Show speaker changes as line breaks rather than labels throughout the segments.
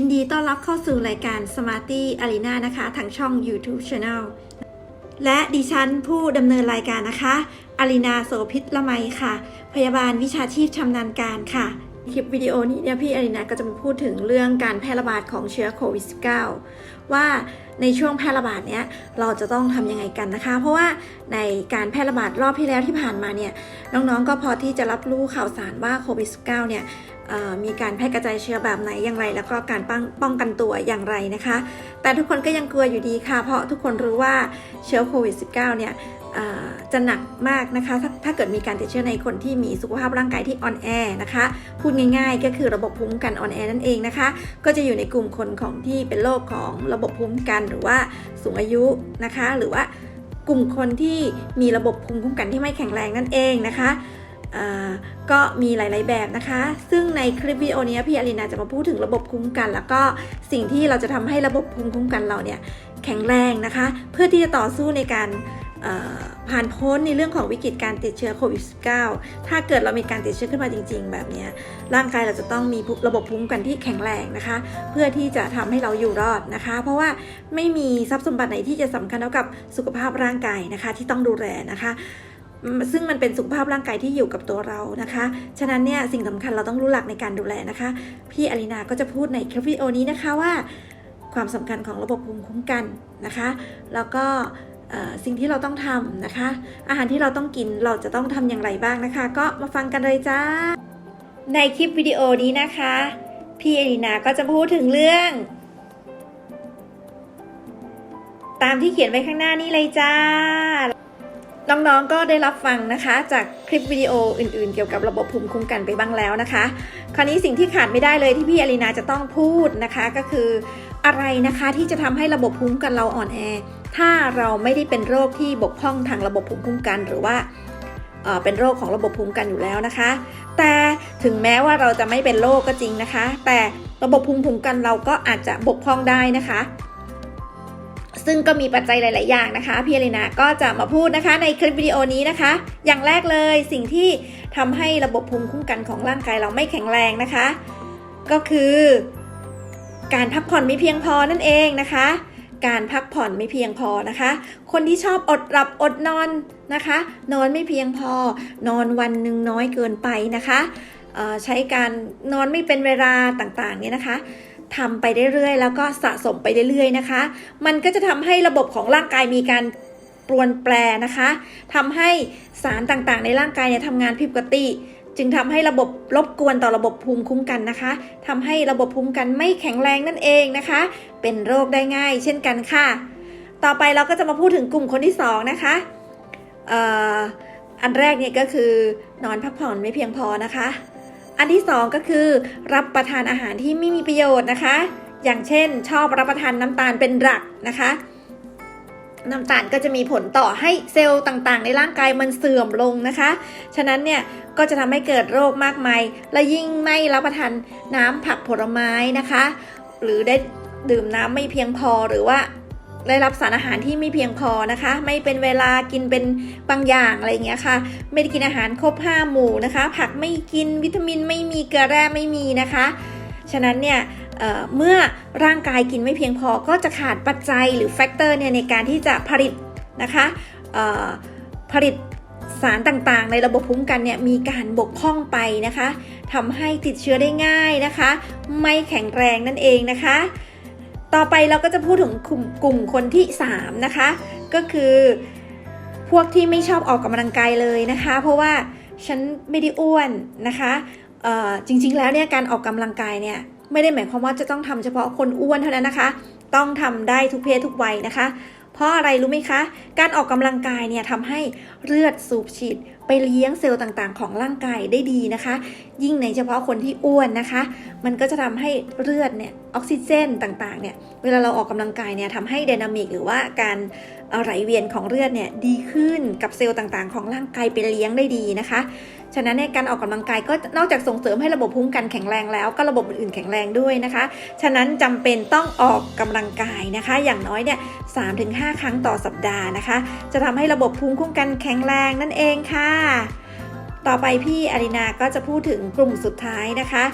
ยินดีต้อนรับเข้าสู่รายการ Smarty Arena นะคะ ทางช่อง YouTube Channel และดิฉันผู้ดำเนินรายการนะคะ อารีนาโสพิษละไมค่ะ พยาบาลวิชาชีพชำนาญการค่ะ คลิปวิดีโอนี้เนี่ยพี่อารีนาก็จะมาพูดถึงเรื่องการแพร่ระบาดของเชื้อโควิด -19 ว่าในช่วงแพร่ระบาดเนี้ยเราจะต้องทำยังไงกันนะคะ เพราะว่าในการแพร่ระบาดรอบที่แล้วที่ผ่านมาเนี่ยน้องๆก็พอที่จะรับรู้ข่าวสารว่าโควิด -19 เนี่ยเอ่อมีการแพร่กระจายเชื้อแบบไหนอย่างไร แล้วก็การป้องป้องกันตัวอย่างไรนะคะ แต่ทุกคนก็ยังกลัวอยู่ดีค่ะ เพราะทุกคนรู้ว่าเชื้อโควิด -19 เนี่ยเอ่อ จะหนักมากนะคะถ้าถ้าเกิดมีการติดเชื้อในคนที่มีสุขภาพร่างกายที่อ่อนแอนะคะ พูดง่ายๆ ก็คือระบบภูมิคุ้มกันอ่อนแอนั่นเองนะคะ ก็จะอยู่ในกลุ่มคนของที่เป็นโรคของระบบภูมิคุ้มกันหรือว่าสูงอายุนะคะ หรือว่ากลุ่มคนที่มีระบบภูมิคุ้มกันที่ไม่แข็งแรงนั่นเองนะคะก็มีหลาย ๆ แบบนะคะ ซึ่งในคลิปวิดีโอนี้พี่อลินาจะมาพูดถึงระบบภูมิคุ้มกัน แล้วก็สิ่งที่เราจะทำให้ระบบภูมิคุ้มกันเราเนี่ยแข็งแรงนะคะ เพื่อที่จะต่อสู้ในการ ผ่านพ้นในเรื่องของวิกฤตการติดเชื้อโควิด -19 ถ้าเกิดเรามีการติดเชื้อขึ้นมาจริง ๆ แบบนี้ร่างกายเราจะต้องมีระบบภูมิคุ้มกันที่แข็งแรงนะคะ เพื่อที่จะทำให้เราอยู่รอดนะคะ เพราะว่าไม่มีทรัพย์สมบัติไหนที่จะสำคัญเท่ากับสุขภาพร่างกายนะคะที่ต้องดูแลนะคะซึ่งมันเป็นสุขภาพร่างกายที่อยู่กับตัวเรานะคะ ฉะนั้นเนี่ยสิ่งสำคัญเราต้องรู้หลักในการดูแลนะคะ พี่อลินาก็จะพูดในคลิปวิดีโอนี้นะคะว่า ความสำคัญของระบบภูมิคุ้มกันนะคะ แล้วก็ สิ่งที่เราต้องทำนะคะ อาหารที่เราต้องกินเราจะต้องทำอย่างไรบ้างนะคะ ก็มาฟังกันเลยจ้า ในคลิปวิดีโอนี้นะคะ พี่เอลีนาก็จะพูดถึงเรื่อง ตามที่เขียนไว้ข้างหน้านี้เลยจ้า น้องๆก็ได้รับฟังนะคะ จากคลิปวิดีโออื่นๆ เกี่ยวกับระบบภูมิคุ้มกันไปบ้างแล้วนะคะ คราวนี้สิ่งที่ขาดไม่ได้เลยที่พี่อลีนาจะต้องพูดนะคะก็คืออะไรนะคะที่จะทำให้ระบบภูมิคุ้มกันเราอ่อนแอ ถ้าเราไม่ได้เป็นโรคที่บกพร่องทางระบบภูมิคุ้มกันหรือว่าเป็นโรคของระบบภูมิคุ้มกันอยู่แล้วนะคะ แต่ถึงแม้ว่าเราจะไม่เป็นโรคก็จริงนะคะ แต่ระบบภูมิคุ้มกันเราก็อาจจะบกพร่องได้นะคะ ซึ่งก็มีปัจจัยหลาย ๆ อย่างนะคะ พี่อลินาก็จะมาพูดนะคะในคลิปวิดีโอนี้นะคะ อย่างแรกเลยสิ่งที่ทำให้ระบบภูมิคุ้มกันของร่างกายเราไม่แข็งแรงนะคะ ก็คือ การพักผ่อนไม่เพียงพอนั่นเองนะคะ การพักผ่อนไม่เพียงพอนะคะ คนที่ชอบอดหลับอดนอนนะคะ นอนไม่เพียงพอ นอนวันหนึ่งน้อยเกินไปนะคะใช้การนอนไม่เป็นเวลาต่างๆเนี่ยนะคะทำไปเรื่อยๆ แล้วก็สะสมไปเรื่อยๆนะคะ มันก็จะทำให้ระบบของร่างกายมีการปรวนแปรนะคะทำให้สารต่างๆ ในร่างกายเนี่ยทำงานผิดปกติ จึงทำให้ระบบรบกวนต่อระบบภูมิคุ้มกันนะคะทำให้ระบบภูมิคุ้มกันไม่แข็งแรงนั่นเองนะคะ เป็นโรคได้ง่าย เช่นกันค่ะ ต่อไปเราก็จะมาพูดถึงกลุ่มคนที่สองนะคะอ่ออันแรกเนี่ยก็คือนอนพักผ่อนไม่เพียงพอนะคะ อันที่สองก็คือ รับประทานอาหารที่ไม่มีประโยชน์นะคะ อย่างเช่น ชอบรับประทานน้ำตาลเป็นหลักนะคะ น้ำตาลก็จะมีผลต่อให้เซลล์ต่างๆ ในร่างกายมันเสื่อมลงนะคะ ฉะนั้นเนี่ยก็จะทำให้เกิดโรคมากมาย และยิ่งไม่รับประทานน้ำผักผลไม้นะคะ หรือได้ดื่มน้ำไม่เพียงพอหรือว่าได้รับสารอาหารที่ไม่เพียงพอนะคะ ไม่เป็นเวลากินเป็นบางอย่างอะไรเงี้ยค่ะ ไม่ได้กินอาหารครบห้าหมู่นะคะ ผักไม่กินวิตามินไม่มีเกลือแร่ไม่มีนะคะ ฉะนั้นเนี่ย เมื่อร่างกายกินไม่เพียงพอก็จะขาดปัจจัยหรือแฟกเตอร์เนี่ยในการที่จะผลิตนะคะผลิตสารต่างๆ ในระบบภูมิคุ้มกันเนี่ยมีการบกพร่องไปนะคะทำให้ติดเชื้อได้ง่ายนะคะ ไม่แข็งแรงนั่นเองนะคะ ต่อไปเราก็จะพูดถึงกลุ่มกลุ่มคนที่ 3 นะคะ ก็คือพวกที่ไม่ชอบออกกำลังกายเลยนะคะ เพราะว่าฉันไม่ได้อ้วนนะคะจริงๆแล้วเนี่ยการออกกำลังกายเนี่ย ไม่ได้หมายความว่าจะต้องทำเฉพาะคนอ้วนเท่านั้นนะคะ ต้องทำได้ทุกเพศทุกวัยนะคะ เพราะอะไรรู้ไหมคะ การออกกำลังกายเนี่ยทำให้เลือดสูบฉีดไปเลี้ยงเซลล์ต่างๆ ของร่างกายได้ดีนะคะ ยิ่งในเฉพาะคนที่อ้วนนะคะ มันก็จะทำให้เลือดเนี่ยออกซิเจนต่างๆเนี่ย เวลาเราออกกำลังกายเนี่ยทำให้ไดนามิกหรือว่าการไหลเวียนของเลือดเนี่ยดีขึ้นกับเซลล์ต่างๆ ของร่างกายไปเลี้ยงได้ดีนะคะ ฉะนั้นในการออกกำลังกายก็นอกจากส่งเสริมให้ระบบภูมิคุ้มกันแข็งแรงแล้วก็ระบบอื่นๆแข็งแรงด้วยนะคะ ฉะนั้นจำเป็นต้องออกกำลังกายนะคะ อย่างน้อยเนี่ย3-5ครั้งต่อสัปดาห์นะคะ จะทำให้ระบบภูมิคุ้มกันแข็งแรงนั่นเองค่ะต่อไปพี่อารินาก็จะพูดถึงกลุ่มสุดท้ายนะคะ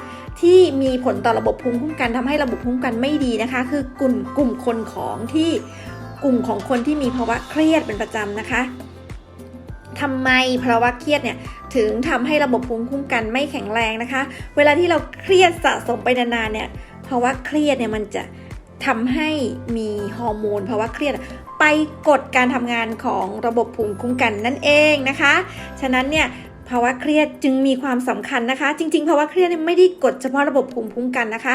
ที่มีผลต่อระบบภูมิคุ้มกันทำให้ระบบภูมิคุ้มกันไม่ดีนะคะ คือกลุ่มกลุ่มคนของที่กลุ่มของคนที่มีภาวะเครียดเป็นประจำนะคะ ทำไมภาวะเครียดเนี่ยถึงทำให้ระบบภูมิคุ้มกันไม่แข็งแรงนะคะ เวลาที่เราเครียดสะสมไปนานๆเนี่ยภาวะเครียดเนี่ยมันจะทำให้มีฮอร์โมนภาวะเครียดไปกดการทำงานของระบบภูมิคุ้มกันนั่นเองนะคะ ฉะนั้นเนี่ยภาวะเครียดจึงมีความสำคัญนะคะ จริง ๆ ภาวะเครียดเนี่ยไม่ได้กดเฉพาะระบบภูมิคุ้มกันนะคะ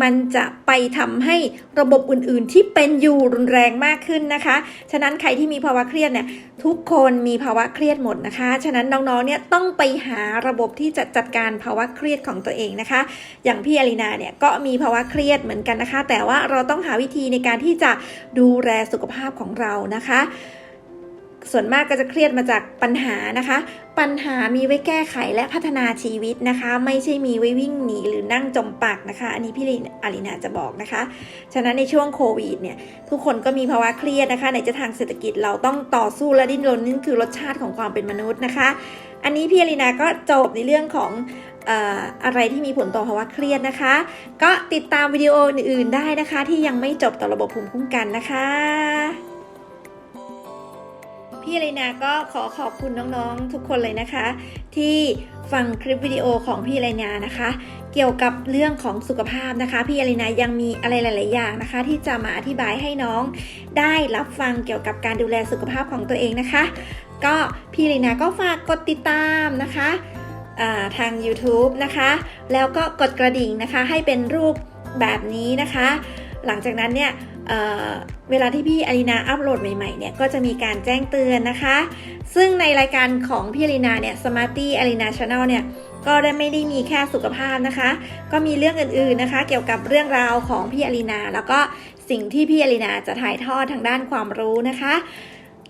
มันจะไปทำให้ระบบอื่นๆ ที่เป็นอยู่รุนแรงมากขึ้นนะคะ ฉะนั้นใครที่มีภาวะเครียดเนี่ยทุกคนมีภาวะเครียดหมดนะคะ ฉะนั้นน้องๆเนี่ยต้องไปหาระบบที่จะจัดการภาวะเครียดของตัวเองนะคะ อย่างพี่อลินาเนี่ยก็มีภาวะเครียดเหมือนกันนะคะ แต่ว่าเราต้องหาวิธีในการที่จะดูแลสุขภาพของเรานะคะ ส่วนมากก็จะเครียดมาจากปัญหานะคะ ปัญหามีไว้แก้ไขและพัฒนาชีวิตนะคะ ไม่ใช่มีไว้วิ่งหนีหรือนั่งจมปักนะคะ อันนี้พี่อารินาจะบอกนะคะ ฉะนั้นในช่วงโควิดเนี่ยทุกคนก็มีภาวะเครียดนะคะในจะทางเศรษฐกิจเราต้องต่อสู้และดิ้นรนนั่คือรสชาติของความเป็นมนุษย์นะคะ อันนี้พี่อารินาก็จบในเรื่องของอะไรที่มีผลต่อภาวะเครียดนะคะ ก็ติดตามวิดีโออื่นๆได้นะคะ ที่ยังไม่จบต่อระบบภูมิคุ้มกันนะคะ พี่เลนาก็ขอขอบคุณน้องๆทุกคนเลยนะคะ ที่ฟังคลิปวิดีโอของพี่เลนานะคะ เกี่ยวกับเรื่องของสุขภาพนะคะ พี่เลนายังมีอะไรหลาย ๆ อย่างนะคะ ที่จะมาอธิบายให้น้องได้รับฟังเกี่ยวกับการดูแลสุขภาพของตัวเองนะคะ ก็พี่เลนาก็ฝากกดติดตามนะคะาทาง YouTube นะคะ แล้วก็กดกระดิ่งนะคะให้เป็นรูปแบบนี้นะคะ หลังจากนั้นเนี่ย เเวลาที่พี่อารีนาอัปโหลดใหม่ๆเนี่ยก็จะมีการแจ้งเตือนนะคะ ซึ่งในรายการของพี่อารีนาเนี่ย Smarty Arena Channel เนี่ยก็ได้ไม่ได้มีแค่สุขภาพนะคะ ก็มีเรื่องอื่นๆนะคะ เกี่ยวกับเรื่องราวของพี่อารีนา แล้วก็สิ่งที่พี่อารีนาจะถ่ายทอดทางด้านความรู้นะคะ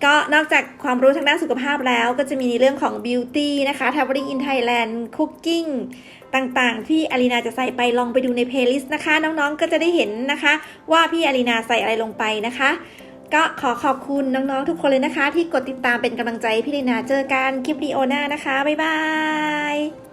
ก็นอกจากความรู้ทางด้านสุขภาพแล้ว ก็จะมีในเรื่องของ beauty นะคะ traveling in Thailand cooking ต่างๆ ที่อารีนาจะใส่ไปลองไปดูในเพลย์ลิสต์นะคะ น้องๆก็จะได้เห็นนะคะ ว่าพี่อารีนาใส่อะไรลงไปนะคะ ก็ขอขอบคุณน้องๆทุกคนเลยนะคะ ที่กดติดตามเป็นกำลังใจพี่อารีนาเจอกันคลิปดีโอหน้านะคะบ๊ายบาย